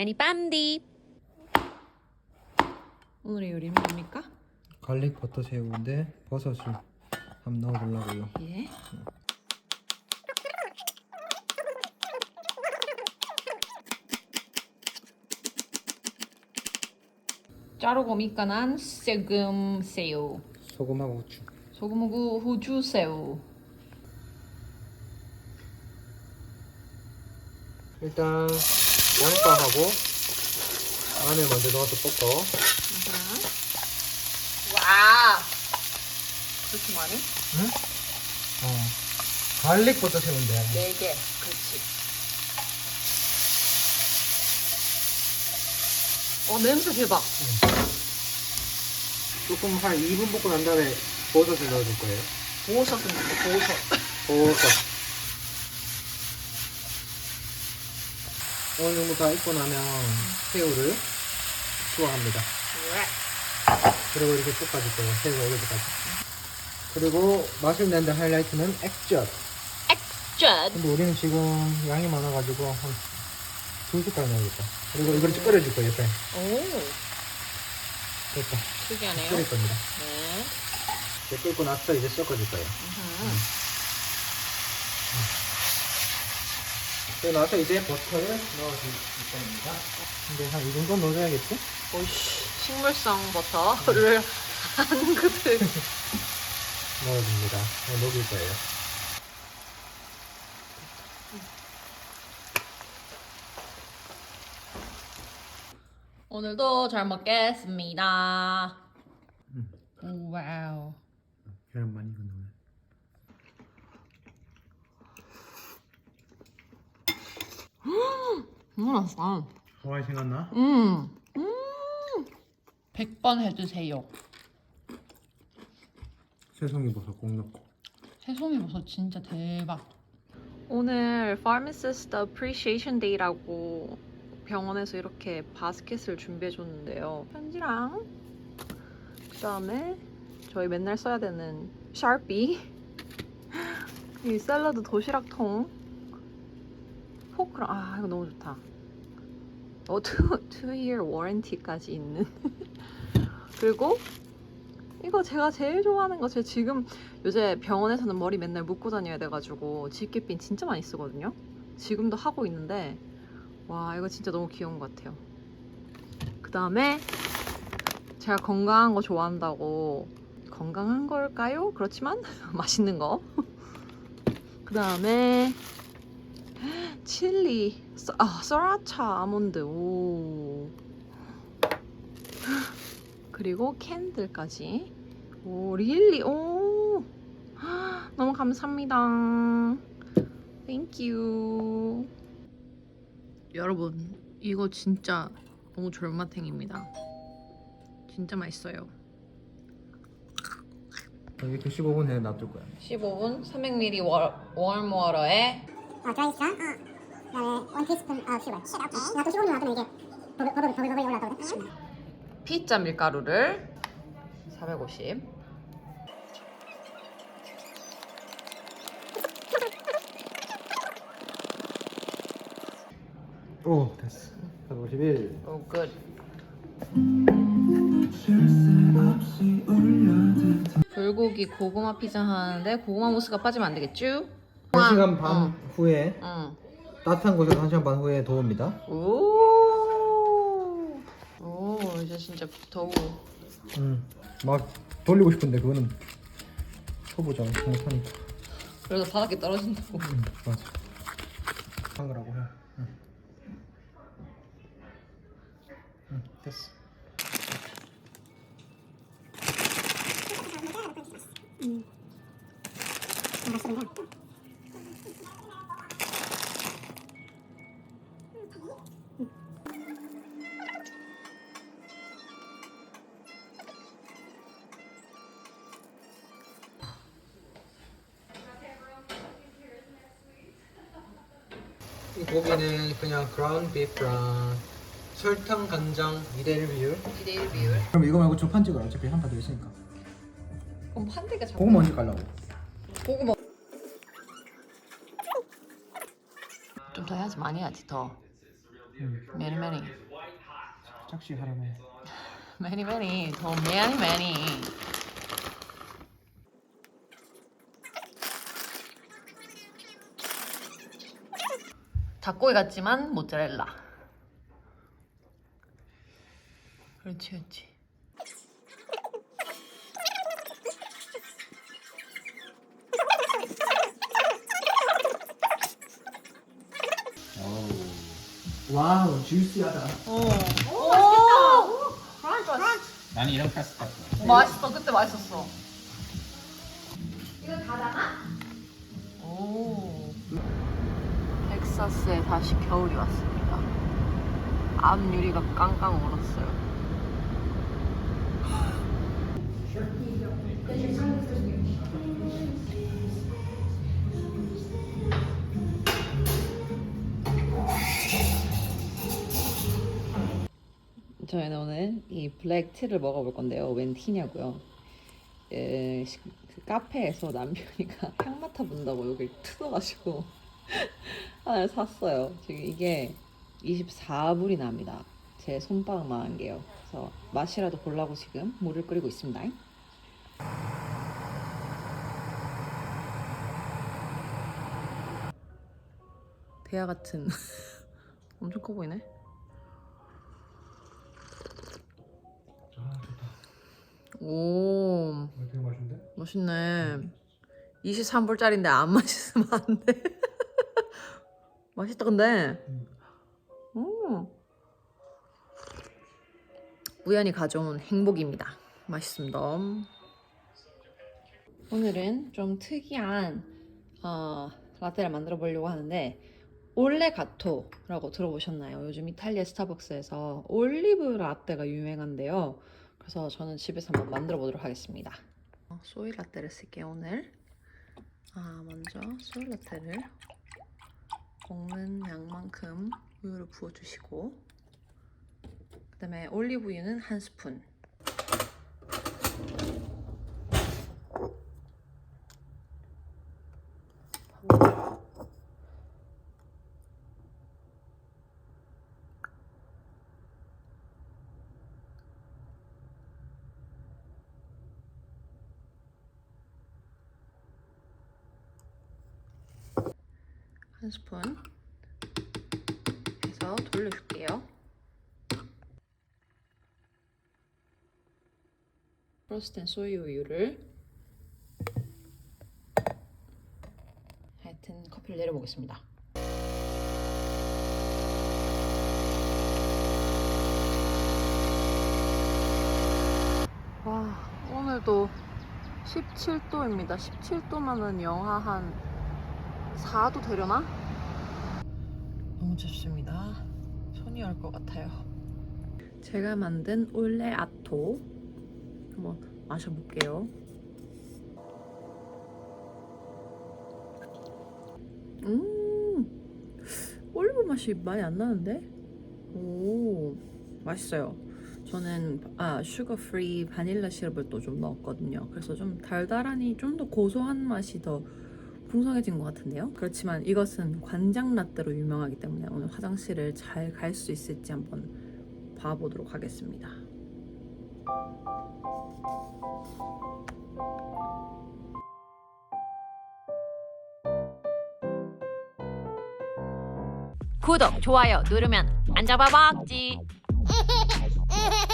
야니 빰디 오늘의 요리는 뭡니까? 갈릭 버터 새우인데 버섯을 한번 넣어보려고요. 예 자르고 밑간한 소금 새우 소금하고 후추. 소금하고 후추 새우 일단 양파하고 마늘 먼저 넣어서 볶어. 와 그렇게 많이? 응? 어. 갈릭 버터 새우인데. 네개 그렇지 어 냄새 대박 조금 한 2분 볶고 난 다음에 버섯을 넣어줄 거예요. 보석은 뭔데 보석 버섯. 어느 정도 다 익고 나면 새우를 투하합니다. 그리고 이렇게 볶아줄 거예요. 새우가 오를 때까지. 그리고 맛을 내는 하이라이트는 액젓. 짠 근데 우리는 지금 양이 많아가지고 한 두 숟갈 넣어야겠다. 그리고 이걸 좀 끓여줄 거예요, 옆에. 오 됐다. 특이하네요 끓일 겁니다. 네 이제 끓고 나서 이제 섞어줄 거예요. 음. 그리고 나서 이제 버터를 넣어줄 겁니다. 근데 한 이 정도 넣어줘야겠지? 오이씨 식물성 버터를 한 그릇 넣어줍니다. 네, 녹일 거예요. 오늘도 잘 먹겠습니다 음. 오, 와우 계란 많이 익은 오늘. 너무 맛있어 하와이 생각나? 음, 음. 100번 해주세요 새송이 버섯 꼭 넣고. 새송이 버섯 진짜 대박 오늘 Pharmacist Appreciation Day라고 병원에서 이렇게 바스켓을 준비해 줬는데요. 편지랑 그 다음에 저희 맨날 써야 되는 샤르피 이 샐러드 도시락통 포크랑 아 이거 너무 좋다. 어, 투, two year warranty까지 있는. 그리고 이거 제가 제일 좋아하는 거 제가 지금 요새 병원에서는 머리 맨날 묶고 다녀야 돼가지고 집게핀 진짜 많이 쓰거든요. 지금도 하고 있는데 와 이거 진짜 너무 귀여운 것 같아요 그 다음에 제가 건강한 거 좋아한다고 건강한 걸까요? 그렇지만 맛있는 거. 그 다음에 칠리, 서- 아 서라차 아몬드. 오. 그리고 캔들까지. 오 릴리. 오. 너무 감사합니다. 땡큐. 여러분 이거 진짜 너무 졸맛탱입니다. 진짜 맛있어요. 이렇게 15분 내에 놔둘 거야. 15분 300ml 워, 웜워터에 어, 드라이스랑 그다음에 원 티스푼 어, 슈거. 오케이. 나또 15분 놔두면 이게 버블 버블 버블 버블 올라가거든. 피자 밀가루를 450 오 됐어. 151. 오, 굿. 불고기 고구마 피자 하는데 고구마 무스가 빠지면 안 되겠죠? 1시간 반 응. 후에 응. 따뜻한 곳에서 1시간 반 후에 도웁니다. 오. 오, 이제 진짜 더워. 음. 막 돌리고 싶은데 그거는 초보자 못하니까. 그래서 바닥에 떨어진다고. 음, 맞아. 한 거라고 해. 응. 됐어. 이 고기는 그냥 그라운드 비프랑 설탕, 간장 2대1 비율 2대1 비율. 그럼 이거 말고 저판 찍어라 어차피 한 판 더 있으니까 그럼 판대가 자꾸 고구마 언제 깔라고? 고구마. 좀 더 해야지 많이 해야지 더. 응 매니 매니. 짝시 하라며 매니 매니 더 매니 매니. 닭고기 같지만 모짜렐라. 그렇지 그렇지. 와우 주시하다 오. 오. 나는 이런 같아. 맛있어. 그때 맛있었어. 이거 다 나가? 오. 텍사스에 다시 겨울이 왔습니다. 앞 유리가 깡깡 얼었어요. 저희는 오늘 이 블랙 티를 먹어볼 건데요. 웬 티냐고요? 에, 시- 그 카페에서 남편이가 향 맡아본다고 여기 뜯어가지고 하나를 샀어요. 지금 이게 24불이 납니다. 제 손바닥만한 게요. 그래서 맛이라도 보려고 지금 물을 끓이고 있습니다. 대야 같은 엄청 커 보이네. 오. 되게 맛있는데? 멋있네. 23불짜리인데 안 맛있으면 안 돼. 맛있다 근데. 음. 음. 우연히 가져온 행복입니다. 맛있습니다. 오늘은 좀 특이한 어, 라떼를 만들어 보려고 하는데 올레가토라고 들어보셨나요? 요즘 이탈리아 스타벅스에서 올리브 라떼가 유명한데요. 그래서 저는 집에서 한번 만들어 보도록 하겠습니다. 어, 소이 라떼를 쓸게요 오늘. 아 먼저 소이 라떼를 먹는 양만큼 우유를 부어주시고 그다음에 올리브유는 한 스푼. 한 스푼 해서 돌려줄게요. 프로스텐 소이 우유를 하여튼 커피를 내려보겠습니다. 와 오늘도 17도입니다. 17도면은 영하 한 4도 되려나? 너무 춥습니다. 손이 얼 것 같아요. 제가 만든 올레 아토 한번 마셔볼게요. 음, 올리브 맛이 많이 안 나는데? 오, 맛있어요. 저는 아 슈거 프리 바닐라 시럽을 또 좀 넣었거든요. 그래서 좀 달달하니 좀 더 고소한 맛이 더 풍성해진 것 같은데요. 그렇지만 이것은 관장 라떼로 유명하기 때문에 오늘 화장실을 잘 갈 수 있을지 한번 봐보도록 하겠습니다. 구독, 좋아요 누르면 안 잡아먹지.